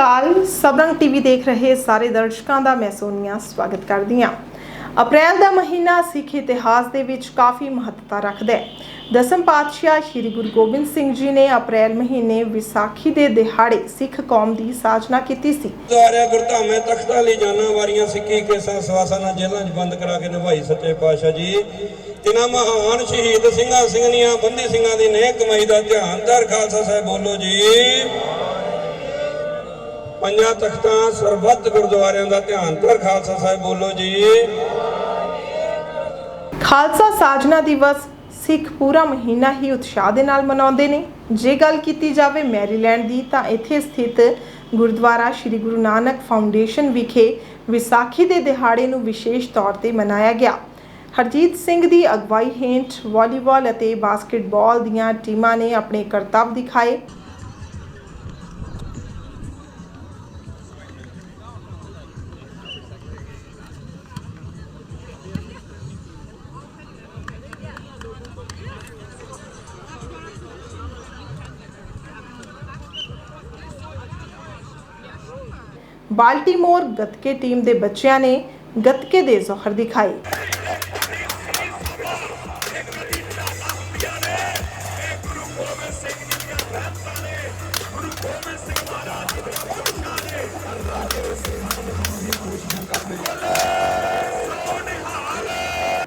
ਅਕਾਲ ਸਬਰੰਗ TV ਦੇਖ ਰਹੇ ਸਾਰੇ ਦਰਸ਼ਕਾਂ ਦਾ ਮੈਂ ਸੋਨੀਆ ਸਵਾਗਤ ਕਰਦੀ ਹਾਂ। ਅਪ੍ਰੈਲ ਦਾ ਮਹੀਨਾ ਸਿੱਖ ਇਤਿਹਾਸ ਦੇ ਵਿੱਚ ਕਾਫੀ ਮਹੱਤਤਾ ਰੱਖਦਾ ਹੈ। ਦਸਮ ਪਾਤਸ਼ਾਹ ਸ੍ਰੀ ਗੁਰੂ ਗੋਬਿੰਦ ਸਿੰਘ ਜੀ ਨੇ ਅਪ੍ਰੈਲ ਮਹੀਨੇ ਵਿਸਾਖੀ ਦੇ ਦਿਹਾੜੇ ਸਿੱਖ ਕੌਮ ਦੀ ਸਾਜਨਾ ਕੀਤੀ ਸੀ। ਦੁਆਰਿਆ ਗੁਰਧਾਮੇ ਤਖਤਾਂ ਲਈ ਜਾਨਾਂ ਵਾਰੀਆਂ ਸਿੱਖੀ ਕੇਸਾਂ ਸਵਾਸਾਂ ਜੇਲ੍ਹਾਂ 'ਚ ਬੰਦ ਕਰਾ ਕੇ ਨਿਭਾਈ ਸੱਚੇ ਪਾਤਸ਼ਾਹ ਜੀ। ਤਿਨਾਂ ਮਹਾਨ ਸ਼ਹੀਦ ਸਿੰਘਾਂ ਸਿੰਘਣੀਆਂ, ਬੰਦੀ ਸਿੰਘਾਂ ਦੀ ਨੇਕ ਕਮਾਈ ਦਾ ਧਿਆਨ ਦਰ ਖਾਲਸਾ ਸਾਹਿਬ ਬੋਲੋ ਜੀ। ਪੰਜਾਂ ਤਖਤਾਂ ਸਰਬੱਤ ਗੁਰਦੁਆਰਿਆਂ ਦਾ ਧਿਆਨ ਦਰ ਖਾਲਸਾ ਸਾਹਿਬ ਬੋਲੋ ਜੀ। ਖਾਲਸਾ ਸਾਜਨਾ ਦਿਵਸ ਸਿੱਖ ਪੂਰਾ ਮਹੀਨਾ ਹੀ ਉਤਸ਼ਾਹ ਦੇ ਨਾਲ ਮਨਾਉਂਦੇ ਨੇ। ਜੇ ਗੱਲ ਕੀਤੀ ਜਾਵੇ ਮੈਰੀਲੈਂਡ ਦੀ, ਤਾਂ ਇੱਥੇ ਸਥਿਤ ਗੁਰਦੁਆਰਾ ਸ੍ਰੀ ਗੁਰੂ ਨਾਨਕ ਫਾਊਂਡੇਸ਼ਨ ਵਿਖੇ ਵਿਸਾਖੀ ਦੇ ਦਿਹਾੜੇ ਨੂੰ ਵਿਸ਼ੇਸ਼ ਤੌਰ ਤੇ ਮਨਾਇਆ ਗਿਆ। ਹਰਜੀਤ ਸਿੰਘ ਦੀ ਅਗਵਾਈ ਹੇਠ ਵਾਲੀਬਾਲ ਅਤੇ ਬਾਸਕਟਬਾਲ ਦੀਆਂ ਟੀਮਾਂ ਨੇ ਆਪਣੇ ਕਰਤੱਵ ਦਿਖਾਏ। ਬਾਲਟਿਮੋਰ ਗੱਤਕੇ ਟੀਮ ਦੇ ਬੱਚਿਆਂ ਨੇ ਗੱਤਕੇ ਦੇ ਜ਼ੋਹਰ ਦਿਖਾਏ।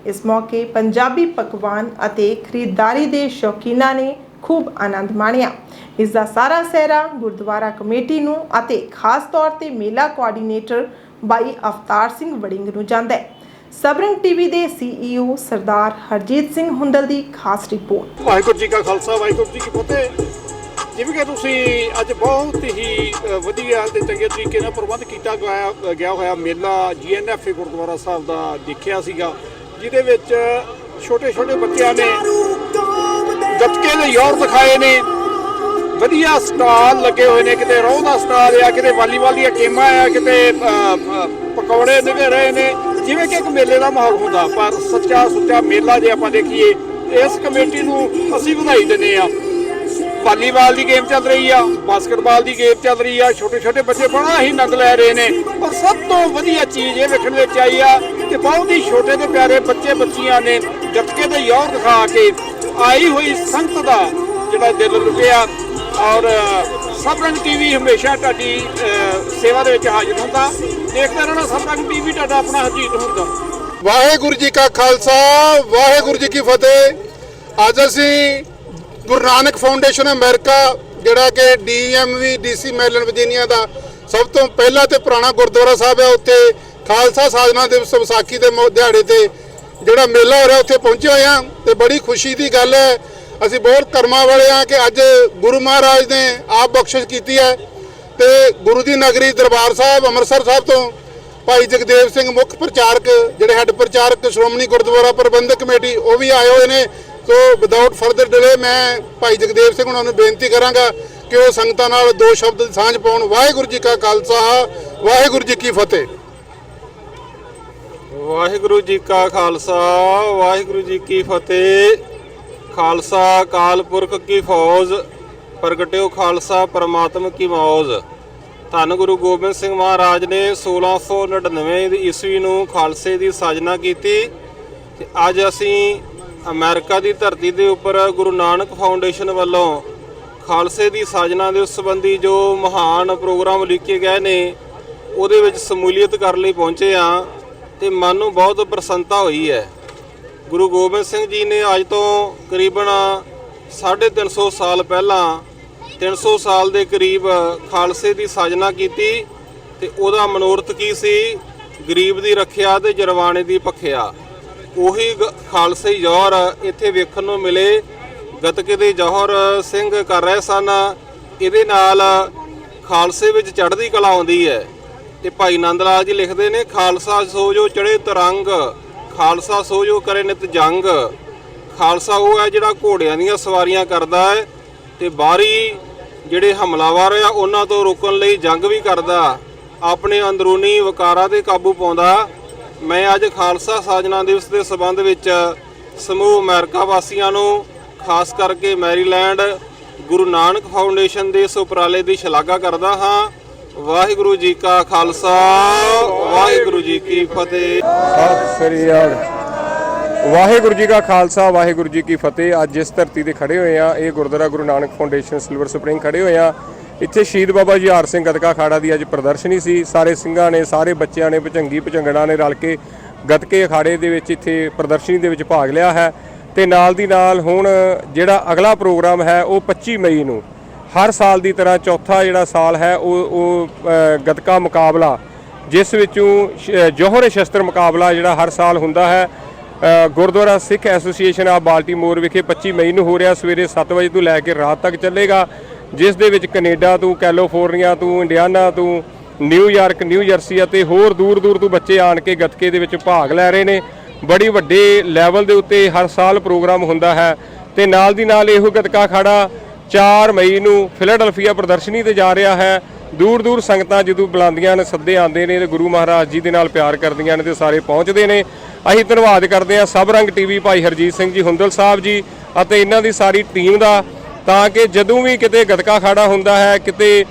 ਇਸ ਮੌਕੇ ਪੰਜਾਬੀ ਪਕਵਾਨ ਅਤੇ ਖਰੀਦਦਾਰੀ ਦੇ ਸ਼ੌਕੀਨਾਂ ਨੇ ਖੂਬ ਆਨੰਦ ਮਾਣਿਆ। ਇਸ ਦਾ ਸਾਰਾ ਸਹਿਰਾ ਗੁਰਦੁਆਰਾ ਕਮੇਟੀ ਨੂੰ ਅਤੇ ਖਾਸ ਤੌਰ ਤੇ ਮੇਲਾ ਕੋਆਰਡੀਨੇਟਰ ਬਾਈ ਅਵਤਾਰ ਸਿੰਘ ਵੜਿੰਗ ਨੂੰ ਜਾਂਦਾ ਹੈ। ਸਬਰੰਗ ਟੀਵੀ ਦੇ ਸੀਈਓ ਸਰਦਾਰ ਹਰਜੀਤ ਸਿੰਘ ਹੁੰਦਲ ਦੀ ਖਾਸ ਰਿਪੋਰਟ। ਵਾਹਿਗੁਰੂ ਜੀ ਕਾ ਖਾਲਸਾ ਵਾਹਿਗੁਰੂ ਜੀ ਕੀ ਫਤਿਹ। ਜਿਵੇਂ ਕਿ ਤੁਸੀਂ ਅੱਜ ਬਹੁਤ ਹੀ ਵਧੀਆ ਤੇ ਚੰਗੇ ਤਰੀਕੇ ਨਾਲ ਪ੍ਰਬੰਧ ਕੀਤਾ ਗਿਆ ਗਿਆ ਹੋਇਆ ਮੇਲਾ ਜੀਐਨਐਫ ਗੁਰਦੁਆਰਾ ਸਾਹਿਬ ਦਾ ਦੇਖਿਆ ਸੀਗਾ ਜਿਹਦੇ ਵਿੱਚ ਛੋਟੇ ਛੋਟੇ ਬੱਚਿਆਂ ਨੇ ਗੱਤਕੇ ਦੇ ਯੋਰ ਦਿਖਾਏ ਨੇ। ਵਧੀਆ ਸਟਾਲ ਲੱਗੇ ਹੋਏ ਨੇ, ਕਿਤੇ ਰੋਹ ਦਾ ਸਟਾਲ ਆ, ਕਿਤੇ ਵਾਲੀਬਾਲ ਦੀਆਂ ਗੇਮਾਂ ਆ, ਕਿਤੇ ਪਕੌੜੇ ਨਿਕਲ ਰਹੇ ਨੇ। ਜਿਵੇਂ ਕਿ ਇੱਕ ਮੇਲੇ ਦਾ ਮਾਹੌਲ ਹੁੰਦਾ, ਪਰ ਸੱਚਾ ਸੁੱਚਾ ਮੇਲਾ ਜੇ ਆਪਾਂ ਦੇਖੀਏ, ਇਸ ਕਮੇਟੀ ਨੂੰ ਅਸੀਂ ਵਧਾਈ ਦਿੰਦੇ ਆ ਵਾਲੀਬਾਲ ਦੀ ਗੇਮ ਚੱਲ ਰਹੀ ਆ, ਬਾਸਕਟਬਾਲ ਦੀ ਗੇਮ ਚੱਲ ਰਹੀ ਆ ਛੋਟੇ ਛੋਟੇ ਬੱਚੇ ਬੜਾ ਹੀ ਆਨੰਦ ਲੈ ਰਹੇ ਨੇ। ਪਰ ਸਭ ਤੋਂ ਵਧੀਆ ਚੀਜ਼ ਇਹ ਵੇਖਣ ਵਿੱਚ ਆਈ ਆ ਕਿ ਬਹੁਤ ਹੀ ਛੋਟੇ ਤੇ ਪਿਆਰੇ ਬੱਚੇ, ਬੱਚੀਆਂ ਨੇ ਗੱਤਕੇ ਦੇ ਯੋਰ ਦਿਖਾ ਕੇ ਆਈ ਹੋਈ ਸੰਗਤ ਦਾ ਜਿਹੜਾ ਦਿਲ ਲੁਕਿਆ। ਔਰ ਸਬਰੰਗ ਟੀਵੀ ਹਮੇਸ਼ਾ ਤੁਹਾਡੀ ਸੇਵਾ ਦੇ ਵਿੱਚ ਹਾਜ਼ਰ ਹੁੰਦਾ। ਦੇਖਦੇ ਰਹਿਣਾ ਸਬਰੰਗ ਟੀਵੀ ਤੁਹਾਡਾ ਆਪਣਾ ਹਰਜੀਤ ਹੁੰਦਾ। ਵਾਹਿਗੁਰੂ ਜੀ ਕਾ ਖਾਲਸਾ, ਵਾਹਿਗੁਰੂ ਜੀ ਕੀ ਫਤਿਹ। ਅੱਜ ਅਸੀਂ ਗੁਰੂ ਨਾਨਕ ਫਾਊਂਡੇਸ਼ਨ ਅਮਰੀਕਾ, ਜਿਹੜਾ ਕਿ ਡੀਐਮਵੀ ਡੀਸੀ ਮੈਲਨ ਵਜੀਨੀਆ ਦਾ ਸਭ ਤੋਂ ਪਹਿਲਾ ਤੇ ਪੁਰਾਣਾ ਗੁਰਦੁਆਰਾ ਸਾਹਿਬ ਹੈ, ਉੱਥੇ ਖਾਲਸਾ ਸਾਜਨਾ ਦਿਵਸ ਵਿਸਾਖੀ ਦੇ ਦਿਹਾੜੇ ਤੇ ਜਿਹੜਾ ਮੇਲਾ ਹੋ ਰਿਹਾ, ਉੱਥੇ ਪਹੁੰਚੇ ਹੋਏ ਹਾਂ ਤੇ ਬੜੀ ਖੁਸ਼ੀ ਦੀ ਗੱਲ ਹੈ ਅਸੀਂ ਬਹੁਤ ਕਰਮਾਂ ਵਾਲੇ ਹਾਂ ਕਿ ਅੱਜ ਗੁਰੂ ਮਹਾਰਾਜ ਨੇ ਆਪ ਬਖਸ਼ਿਸ਼ ਕੀਤੀ ਹੈ ਤੇ ਗੁਰੂ ਦੀ ਨਗਰੀ ਦਰਬਾਰ ਸਾਹਿਬ, ਅੰਮ੍ਰਿਤਸਰ ਸਾਹਿਬ ਤੋਂ ਭਾਈ ਜਗਦੇਵ ਸਿੰਘ ਮੁੱਖ ਪ੍ਰਚਾਰਕ, ਜਿਹੜੇ ਹੈੱਡ ਪ੍ਰਚਾਰਕ ਸ਼੍ਰੋਮਣੀ ਗੁਰਦੁਆਰਾ ਪ੍ਰਬੰਧਕ ਕਮੇਟੀ, ਉਹ ਵੀ ਆਏ ਹੋਏ ਨੇ। ਸੋ ਵਿਦਆਊਟ ਫਰਦਰ ਡਿਲੇ ਮੈਂ ਭਾਈ ਜਗਦੇਵ ਸਿੰਘ ਉਹਨਾਂ ਨੂੰ ਬੇਨਤੀ ਕਰਾਂਗਾ ਕਿ ਉਹ ਸੰਗਤਾਂ ਨਾਲ ਦੋ ਸ਼ਬਦ ਸਾਂਝ ਪਾਉਣ। ਵਾਹਿਗੁਰੂ ਜੀ ਕਾ ਖਾਲਸਾ, ਵਾਹਿਗੁਰੂ ਜੀ ਕੀ ਫਤਿਹ। ਵਾਹਿਗੁਰੂ ਜੀ ਕਾ ਖਾਲਸਾ, ਵਾਹਿਗੁਰੂ ਜੀ ਕੀ ਫਤਿਹ। ਖਾਲਸਾ ਕਾਲ ਪੁਰਖ ਕੀ ਫੌਜ, ਪ੍ਰਗਟਿਓ ਖਾਲਸਾ ਪਰਮਾਤਮ ਕੀ ਮੌਜ। ਧੰਨ ਗੁਰੂ ਗੋਬਿੰਦ ਸਿੰਘ ਮਹਾਰਾਜ ਨੇ 1699 ਦੀ ਈਸਵੀ ਨੂੰ ਖਾਲਸੇ ਦੀ ਸਾਜਨਾ ਕੀਤੀ ਤੇ ਅੱਜ ਅਸੀਂ ਅਮਰੀਕਾ ਦੀ ਧਰਤੀ ਦੇ ਉੱਪਰ ਗੁਰੂ ਨਾਨਕ ਫਾਊਂਡੇਸ਼ਨ ਵੱਲੋਂ ਖਾਲਸੇ ਦੀ ਸਾਜਨਾ ਦੇ ਸੰਬੰਧੀ ਜੋ ਮਹਾਨ ਪ੍ਰੋਗਰਾਮ ਲਿਖੇ ਗਏ ਨੇ, ਉਹਦੇ ਵਿੱਚ ਸਮੂਲੀਅਤ ਕਰਨ ਲਈ ਪਹੁੰਚੇ ਆ ਤੇ ਮਨ ਨੂੰ ਬਹੁਤ ਪ੍ਰਸੰਨਤਾ ਹੋਈ ਹੈ। ਗੁਰੂ ਗੋਬਿੰਦ ਸਿੰਘ ਜੀ ਨੇ ਅੱਜ ਤੋਂ ਕਰੀਬਨ 350 ਸਾਲ ਪਹਿਲਾਂ 300 ਸਾਲ ਦੇ ਕਰੀਬ ਖਾਲਸੇ ਦੀ ਸਾਜਨਾ ਕੀਤੀ ਤੇ ਉਹਦਾ ਮਨੋਰਥ ਕੀ ਸੀ? ਗਰੀਬ ਦੀ ਰੱਖਿਆ ਤੇ ਜਰਵਾਣੇ ਦੀ ਭਖਿਆ। ਉਹੀ ਗ- ਖਾਲਸੇ ਜੌਹਰ ਇੱਥੇ ਵੇਖਣ ਨੂੰ ਮਿਲੇ। ਗਤਕੇ ਦੇ ਜੌਹਰ ਸਿੰਘ ਕਰ ਰਹੇ ਸਨ। ਇਹਦੇ ਨਾਲ ਖਾਲਸੇ ਵਿੱਚ ਚੜ੍ਹਦੀ ਕਲਾ ਆਉਂਦੀ ਹੈ। ਤੇ ਭਾਈ ਨੰਦ ਲਾਲ ਜੀ ਲਿਖਦੇ ਨੇ, ਖਾਲਸਾ ਸੋ ਜੋ ਚੜੇ ਤਰੰਗ। ਖਾਲਸਾ ਸੋ ਕਰੇ ਨਿਤ ਜੰਗ। ਖਾਲਸਾ ਉਹ ਹੈ ਜਿਹੜਾ ਘੋੜਿਆਂ ਦੀਆਂ ਸਵਾਰੀਆਂ ਕਰਦਾ ਹੈ ਤੇ ਬਾਹਰੀ ਜਿਹੜੇ ਹਮਲਾਵਰ ਆ, ਉਹਨਾਂ ਤੋਂ ਰੋਕਣ ਲਈ ਜੰਗ ਵੀ ਕਰਦਾ। ਆਪਣੇ ਅੰਦਰੂਨੀ ਵਿਕਾਰਾਂ ਤੇ ਕਾਬੂ ਪਾਉਂਦਾ। ਮੈਂ ਅੱਜ ਖਾਲਸਾ ਸਾਜਨਾ ਦਿਵਸ ਦੇ ਸਬੰਧ ਵਿੱਚ ਸਮੂਹ ਅਮਰੀਕਾ ਵਾਸੀਆਂ ਨੂੰ, ਖਾਸ ਕਰਕੇ ਮੈਰੀਲੈਂਡ ਗੁਰੂ ਨਾਨਕ ਫਾਊਂਡੇਸ਼ਨ ਦੇ ਇਸ ਉਪਰਾਲੇ ਦੀ ਸ਼ਲਾਘਾ ਕਰਦਾ ਹਾਂ। ਵਾਹਿਗੁਰੂ ਜੀ ਕਾ ਖਾਲਸਾ, ਵਾਹਿਗੁਰੂ ਜੀ ਕੀ ਫਤਿਹ। ਸਤਿ ਸ੍ਰੀ ਅਕਾਲ। ਵਾਹਿਗੁਰੂ ਜੀ ਕਾ ਖਾਲਸਾ, ਵਾਹਿਗੁਰੂ ਜੀ ਕੀ ਫਤਿਹ। ਅੱਜ ਜਿਸ ਧਰਤੀ ਤੇ ਖੜੇ ਹੋਏ ਆ ਇਹ Gurdwara Guru Nanak Foundation Silver Spring ਖੜੇ ਹੋਏ ਆ ਇੱਥੇ ਸ਼ਹੀਦ ਬਾਬਾ ਜੁਝਾਰ ਸਿੰਘ ਗਤਕਾ ਖਾੜਾ ਦੀ ਅੱਜ ਪ੍ਰਦਰਸ਼ਨੀ ਸੀ। ਸਾਰੇ ਸਿੰਘਾਂ ਨੇ, ਸਾਰੇ ਬੱਚਿਆਂ ਨੇ, ਭਜੰਗੀ ਭਜੰਗੜਾਂ ਨੇ ਰਲ ਕੇ ਗਤਕੇ ਅਖਾੜੇ ਦੇ ਵਿੱਚ ਇੱਥੇ ਪ੍ਰਦਰਸ਼ਨੀ ਦੇ ਵਿੱਚ ਭਾਗ ਲਿਆ ਹੈ। ਤੇ ਨਾਲ ਦੀ ਨਾਲ ਹੁਣ ਜਿਹੜਾ ਅਗਲਾ ਪ੍ਰੋਗਰਾਮ ਹੈ, ਉਹ 25 ਮਈ ਨੂੰ ਹਰ ਸਾਲ ਦੀ ਤਰ੍ਹਾਂ ਚੌਥਾ ਜਿਹੜਾ ਸਾਲ ਹੈ ਉਹ ਉਹ ਅ, ਗਤਕਾ ਮੁਕਾਬਲਾ ਜਿਸ ਵਿੱਚੋਂ ਸ਼- ਸ਼ਸਤਰ ਮੁਕਾਬਲਾ ਜਿਹੜਾ ਹਰ ਸਾਲ ਹੁੰਦਾ ਹੈ Gurdwara Sikh Association of Baltimore ਵਿਖੇ 25 ਮਈ ਨੂੰ ਹੋ ਰਿਹਾ ਸਵੇਰੇ 7 ਵਜੇ ਤੋਂ ਲੈ ਕੇ ਰਾਤ ਤੱਕ ਚੱਲੇਗਾ ਜਿਸ ਦੇ ਵਿੱਚ ਕੈਨੇਡਾ ਤੋਂ ਕੈਲੀਫੋਰਨੀਆ ਤੋਂ ਇੰਡੀਆਨਾ ਤੋਂ ਨਿਊਯਾਰਕ ਨਿਊ ਜਰਸੀ ਅਤੇ ਹੋਰ ਦੂਰ ਦੂਰ ਤੋਂ ਬੱਚੇ ਆਣ ਕੇ ਗੱਤਕੇ ਦੇ ਵਿੱਚ ਭਾਗ ਲੈ ਰਹੇ ਨੇ। ਬੜੀ ਵੱਡੇ ਲੈਵਲ ਦੇ ਉੱਤੇ ਹਰ ਸਾਲ ਪ੍ਰੋਗਰਾਮ ਹੁੰਦਾ ਹੈ ਤੇ ਨਾਲ ਦੀ ਨਾਲ ਇਹੋ ਗੱਤਕਾ ਖਾੜਾ 4 ਮਈ ਨੂੰ ਫਿਲਾਡਲਫੀਆ ਪ੍ਰਦਰਸ਼ਨੀ ਤੇ ਜਾ ਰਿਹਾ ਹੈ। ਦੂਰ ਦੂਰ ਸੰਗਤਾਂ ਜਦੋਂ ਬੁਲਾਉਂਦੀਆਂ ਨੇ, ਸੱਦੇ ਆਉਂਦੇ ਨੇ ਤੇ ਗੁਰੂ ਮਹਾਰਾਜ ਜੀ ਦੇ ਨਾਲ ਪਿਆਰ ਕਰਦੀਆਂ ਨੇ ਤੇ ਸਾਰੇ ਪਹੁੰਚਦੇ ਨੇ। ਅਸੀਂ ਧੰਨਵਾਦ ਕਰਦੇ ਹਾਂ ਸਭ ਰੰਗ ਟੀਵੀ ਭਾਈ ਹਰਜੀਤ ਸਿੰਘ ਜੀ, ਹੁੰਦਲ ਸਾਹਿਬ ਜੀ ਅਤੇ ਇਹਨਾਂ ਦੀ ਸਾਰੀ ਟੀਮ ਦਾ, ਤਾਂ ਕਿ ਜਦੋਂ ਵੀ ਕਿਤੇ ਗਤਕਾ ਖਾੜਾ ਹੁੰਦਾ ਹੈ, ਕਿਤੇ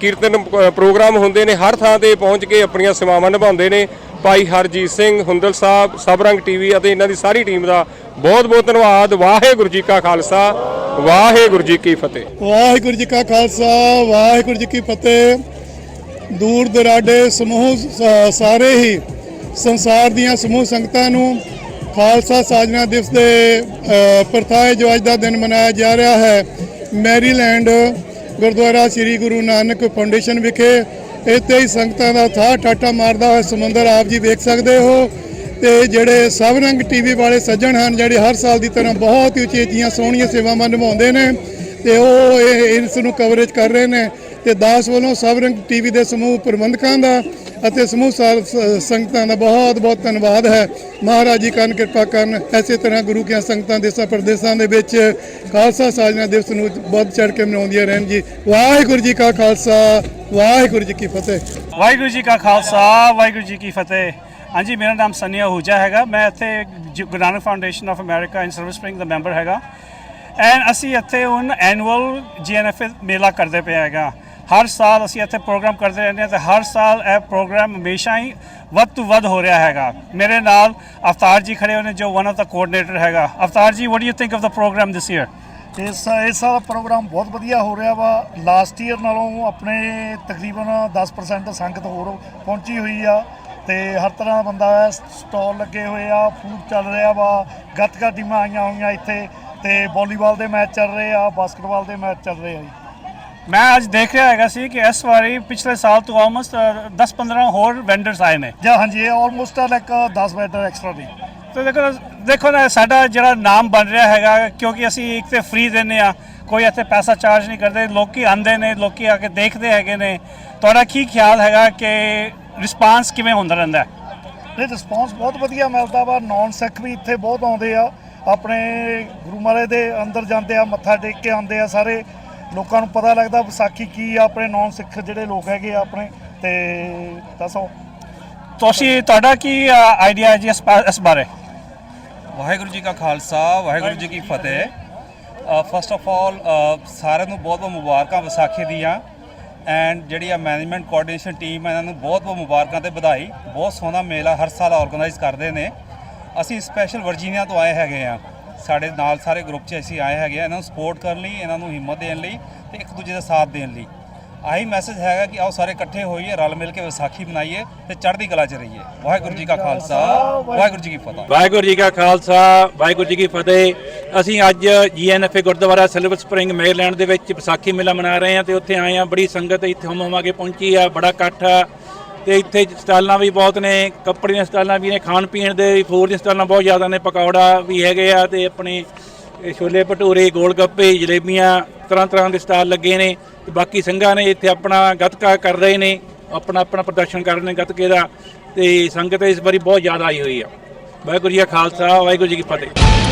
ਕੀਰਤਨ ਪ੍ਰੋਗਰਾਮ ਹੁੰਦੇ ਨੇ, ਹਰ ਥਾਂ ਤੇ ਪਹੁੰਚ ਕੇ ਆਪਣੀਆਂ ਸੇਵਾਵਾਂ ਨਿਭਾਉਂਦੇ ਨੇ। ਭਾਈ ਹਰਜੀਤ ਸਿੰਘ, ਹੁੰਦਲ ਸਾਹਿਬ, ਸਭ ਰੰਗ ਟੀਵੀ ਅਤੇ ਇਹਨਾਂ ਦੀ ਸਾਰੀ ਟੀਮ ਦਾ ਬਹੁਤ ਬਹੁਤ ਧੰਨਵਾਦ। ਵਾਹਿਗੁਰੂ ਜੀ ਕਾ ਖਾਲਸਾ। ਵਾਹਿਗੁਰੂ ਜੀ ਕੀ ਫਤਿਹ। ਵਾਹਿਗੁਰੂ ਜੀ ਕਾ ਖਾਲਸਾ, ਵਾਹਿਗੁਰੂ ਜੀ ਕੀ ਫਤਿਹ। ਦੂਰ ਦਰਾਡੇ ਸਮੂਹ ਸਾਰੇ ਹੀ ਸੰਸਾਰ ਦੀਆਂ ਸਮੂਹ ਸੰਗਤਾਂ ਨੂੰ ਖਾਲਸਾ ਸਾਜਨਾ ਦਿਵਸ ਦੇ ਪ੍ਰਥਾਏ ਜੋ ਅੱਜ ਦਾ ਦਿਨ ਮਨਾਇਆ ਜਾ ਰਿਹਾ ਹੈ। ਮੈਰੀਲੈਂਡ, ਗੁਰਦੁਆਰਾ ਸ੍ਰੀ ਗੁਰੂ ਨਾਨਕ ਫਾਊਂਡੇਸ਼ਨ ਵਿਖੇ ਇੱਥੇ ਹੀ ਸੰਗਤਾਂ ਦਾ ਥਾਂ ਟਾਟਾ ਮਾਰਦਾ ਹੋਇਆ ਸਮੁੰਦਰ ਆਪ ਜੀ ਵੇਖ ਸਕਦੇ ਹੋ। ਤੇ ਜਿਹੜੇ ਸਭ ਰੰਗ ਟੀਵੀ ਵਾਲੇ ਸੱਜਣ ਹਨ, ਜਿਹੜੇ ਹਰ ਸਾਲ ਦੀ ਤਰ੍ਹਾਂ ਬਹੁਤ ਹੀ ਉਚੇਤੀਆਂ ਸੋਹਣੀਆਂ ਸੇਵਾਵਾਂ ਨਿਭਾਉਂਦੇ ਨੇ ਤੇ ਉਹ ਇਹ ਇਸ ਨੂੰ ਕਵਰੇਜ ਕਰ ਰਹੇ ਨੇ ਤੇ ਦਾਸ ਵੱਲੋਂ ਸਭ ਰੰਗ ਟੀਵੀ ਦੇ ਸਮੂਹ ਪ੍ਰਬੰਧਕਾਂ ਦਾ ਅਤੇ ਸਮੂਹ ਸਾਰ- ਸੰਗਤਾਂ ਦਾ ਬਹੁਤ ਬਹੁਤ ਧੰਨਵਾਦ ਹੈ। ਮਹਾਰਾਜ ਜੀ ਕਰਨ ਕਿਰਪਾ ਕਰਨ, ਐਸੇ ਤਰ੍ਹਾਂ ਗੁਰੂ ਕੀਆਂ ਸੰਗਤਾਂ ਦੇਸਾਂ ਪ੍ਰਦੇਸਾਂ ਦੇ ਵਿੱਚ ਖਾਲਸਾ ਸਾਜਨਾ ਦਿਵਸ ਨੂੰ ਬਹੁਤ ਚੜ੍ਹ ਕੇ ਮਨਾਉਂਦੀਆਂ ਰਹਿਣ ਜੀ। ਵਾਹਿਗੁਰੂ ਜੀ ਕਾ ਖਾਲਸਾ, ਵਾਹਿਗੁਰੂ ਜੀ ਕੀ ਫਤਿਹ। ਵਾਹਿਗੁਰੂ ਜੀ ਕਾ ਖਾਲਸਾ, ਵਾਹਿਗੁਰੂ ਜੀ ਕੀ ਫਤਿਹ। ਹਾਂਜੀ, ਮੇਰਾ ਨਾਮ ਸਨੀ ਆਹੂਜਾ ਹੈਗਾ। ਮੈਂ ਇੱਥੇ ਜ- Guru Nanak Foundation of America in Silver Spring the member ਹੈਗਾ। ਐਂਡ ਅਸੀਂ ਇੱਥੇ ਹੁਣ ਐਨੂਅਲ ਜੀਐਨਐਫ ਮੇਲਾ ਕਰਦੇ ਪਏ ਹੈਗਾ। ਹਰ ਸਾਲ ਅਸੀਂ ਇੱਥੇ ਪ੍ਰੋਗਰਾਮ ਕਰਦੇ ਰਹਿੰਦੇ ਹਾਂ ਤੇ ਹਰ ਸਾਲ ਇਹ ਪ੍ਰੋਗਰਾਮ ਹਮੇਸ਼ਾ ਹੀ ਵੱਧ ਤੋਂ ਵੱਧ ਹੋ ਰਿਹਾ ਹੈਗਾ। ਮੇਰੇ ਨਾਲ ਅਵਤਾਰ ਜੀ ਖੜੇ ਹੋਏ ਨੇ, ਜੋ ਵਨ ਆਫ ਦਾ ਕੋਆਰਡੀਨੇਟਰ ਹੈਗਾ। Avtar ji what do you think of the programme this year ਇਸ ਇਸ ਸਾਲ ਪ੍ਰੋਗਰਾਮ ਬਹੁਤ ਵਧੀਆ ਹੋ ਰਿਹਾ ਵਾ। ਲਾਸਟ ਈਅਰ ਨਾਲੋਂ ਆਪਣੇ ਤਕਰੀਬਨ 10% ਸੰਗਤ ਹੋਰ ਪਹੁੰਚੀ ਹੋਈ ਆ। ਤੇ ਹਰ ਤਰ੍ਹਾਂ ਦਾ ਬੰਦਾ ਹੈ ਸਟਾਲ ਲੱਗੇ ਹੋਏ ਆ ਫੂਡ ਚੱਲ ਰਿਹਾ ਵਾ ਗੱਤਕਾ ਟੀਮਾਂ ਆਈਆਂ ਹੋਈਆਂ ਇੱਥੇ ਤੇ ਵਾਲੀਬਾਲ ਦੇ ਮੈਚ ਚੱਲ ਰਹੇ ਆ ਬਾਸਕਟਬਾਲ ਦੇ ਮੈਚ ਚੱਲ ਰਹੇ ਆ ਜੀ। ਮੈਂ ਅੱਜ ਦੇਖ ਰਿਹਾ ਹੈਗਾ ਸੀ ਕਿ ਇਸ ਵਾਰੀ ਪਿਛਲੇ ਸਾਲ ਤੋਂ ਆਲਮੋਸਟ 10-15 ਹੋਰ ਵੈਂਡਰਸ ਆਏ ਨੇ। ਜਾਂ ਹਾਂਜੀ ਆਲਮੋਸਟ ਲਾਈਕ 10 ਬੈਟਰ ਐਕਸਟਰਾ ਦੀ ਤੇ ਦੇਖੋ ਦੇਖੋ ਨਾ ਸਾਡਾ ਜਿਹੜਾ ਨਾਮ ਬਣ ਰਿਹਾ ਹੈਗਾ ਕਿਉਂਕਿ ਅਸੀਂ ਇੱਕ ਤੇ ਫ੍ਰੀ ਦਿੰਨੇ ਆ ਕੋਈ ਇੱਥੇ ਪੈਸਾ ਚਾਰਜ ਨਹੀਂ ਕਰਦੇ ਲੋਕੀ ਆਂਦੇ ਨੇ ਲੋਕੀ ਆ ਕੇ ਦੇਖਦੇ ਹੈਗੇ ਨੇ। ਤੁਹਾਡਾ ਕੀ ਖਿਆਲ ਹੈਗਾ ਕਿ ਰਿਸਪਾਂਸ ਕਿਵੇਂ ਹੁੰਦਾ ਰਹਿੰਦਾ ਹੈ? ਇਹ ਰਿਸਪੌਂਸ ਬਹੁਤ ਵਧੀਆ। ਮਿਲਦਾ ਵਾ ਨਾਨ ਸਿੱਖ ਵੀ ਇੱਥੇ ਬਹੁਤ ਆਉਂਦੇ ਆ। ਆਪਣੇ ਗੁਰੂ ਮਹਾਰਾਜ ਦੇ ਅੰਦਰ ਜਾਂਦੇ ਆ ਮੱਥਾ ਟੇਕ ਕੇ ਆਉਂਦੇ ਆ ਸਾਰੇ। ਲੋਕਾਂ ਨੂੰ ਪਤਾ ਲੱਗਦਾ ਵਿਸਾਖੀ ਕੀ ਆ ਆਪਣੇ ਨਾਨ ਸਿੱਖ ਜਿਹੜੇ ਲੋਕ ਹੈਗੇ ਆ ਆਪਣੇ। ਤੇ ਦੱਸੋ। ਤੁਸੀਂ ਤੁਹਾਡਾ ਕੀ ਆਈਡੀਆ ਹੈ ਜੀ ਇਸ ਬਾ- ਇਸ ਬਾਰੇ? ਵਾਹਿਗੁਰੂ ਜੀ ਕਾ ਖਾਲਸਾ ਵਾਹਿਗੁਰੂ ਜੀ ਕੀ ਫਤਿਹ। ਫਸਟ ਆਫ ਆਲ ਸਾਰਿਆਂ ਨੂੰ ਬਹੁਤ ਬਹੁਤ ਮੁਬਾਰਕਾਂ ਵਿਸਾਖੀ ਦੀਆਂ। ਐਂਡ ਜਿਹੜੀ ਆ ਮੈਨੇਜਮੈਂਟ ਕੋਆਰਡੀਨੇਸ਼ਨ ਟੀਮ ਹੈ ਇਹਨਾਂ ਨੂੰ ਬਹੁਤ ਬਹੁਤ ਮੁਬਾਰਕਾਂ ਤੇ ਵਧਾਈ। ਬਹੁਤ ਸੋਹਣਾ ਮੇਲਾ ਹਰ ਸਾਲ ਆਰਗੇਨਾਈਜ਼ ਕਰਦੇ ਨੇ। ਅਸੀਂ ਸਪੈਸ਼ਲ ਵਰਜੀਨੀਆ ਤੋਂ ਆਏ ਹੈਗੇ ਆ। ਸਾਡੇ ਨਾਲ ਸਾਰੇ ਗਰੁੱਪ 'ਚ ਅਸੀਂ ਆਏ ਹੈਗੇ ਆ। ਇਹਨਾਂ ਨੂੰ ਸਪੋਰਟ ਕਰਨ ਲਈ, ਇਹਨਾਂ ਨੂੰ ਹਿੰਮਤ ਦੇਣ ਲਈ ਤੇ ਇੱਕ ਦੂਜੇ ਦਾ ਸਾਥ ਦੇਣ ਲਈ। ਆਹੀ ਮੈਸੇਜ ਹੈਗਾ ਕਿ ਆਓ ਸਾਰੇ ਇਕੱਠੇ ਹੋਈਏ, ਰਲ ਮਿਲ ਕੇ ਵਿਸਾਖੀ ਮਨਾਈਏ ਤੇ ਚੜ੍ਹਦੀ ਕਲਾ 'ਚ ਰਹੀਏ। ਵਾਹਿਗੁਰੂ ਜੀ ਕਾ ਖਾਲਸਾ, ਵਾਹਿਗੁਰੂ ਜੀ ਕੀ ਫਤਿਹ। ਵਾਹਿਗੁਰੂ ਜੀ ਕਾ ਖਾਲਸਾ, ਵਾਹਿਗੁਰੂ ਜੀ ਕੀ ਫਤਿਹ। ਅਸੀਂ ਅੱਜ GNFA Gurdwara silver spring Maryland ਦੇ ਵਿੱਚ ਵਿਸਾਖੀ ਮੇਲਾ ਮਨਾ ਰਹੇ ਹਾਂ ਤੇ ਉੱਥੇ ਆਏ ਆ ਬੜੀ ਸੰਗਤ ਇੱਥੇ ਹਮ ਹਮਾ ਕੇ ਪਹੁੰਚੀ ਆ, ਬੜਾ ਇਕੱਠ ਆ। ਤੇ ਇੱਥੇ ਸਟਾਲਾਂ ਵੀ ਬਹੁਤ ਨੇ, ਕੱਪੜੇ ਦੀਆਂ ਸਟਾਲਾਂ ਵੀ ਨੇ ਖਾਣ ਪੀਣ ਦੇ ਫੂਡ ਦੀਆਂ ਸਟਾਲਾਂ ਬਹੁਤ ਜ਼ਿਆਦਾ ਨੇ, ਪਕੌੜਾ ਵੀ ਹੈਗੇ ਆ ਤੇ ਆਪਣੇ ਇਹ ਛੋਲੇ ਭਟੂਰੇ ਗੋਲ ਗੱਪੇ ਜਲੇਬੀਆਂ ਤਰ੍ਹਾਂ ਤਰ੍ਹਾਂ ਦੇ ਸਟਾਲ ਲੱਗੇ ਨੇ ਤੇ ਬਾਕੀ ਸਿੰਘਾਂ ਨੇ ਇੱਥੇ ਆਪਣਾ ਗੱਤਕਾ ਕਰ ਰਹੇ ਨੇ ਆਪਣਾ ਆਪਣਾ ਪ੍ਰਦਰਸ਼ਨ ਕਰ ਰਹੇ ਨੇ ਗੱਤਕੇ ਦਾ ਤੇ ਸੰਗਤ ਇਸ ਵਾਰੀ ਬਹੁਤ ਜ਼ਿਆਦਾ ਆਈ ਹੋਈ ਆ। ਵਾਹਿਗੁਰੂ ਜੀ ਕਾ ਖਾਲਸਾ, ਵਾਹਿਗੁਰੂ ਜੀ ਕੀ ਫਤਿਹ।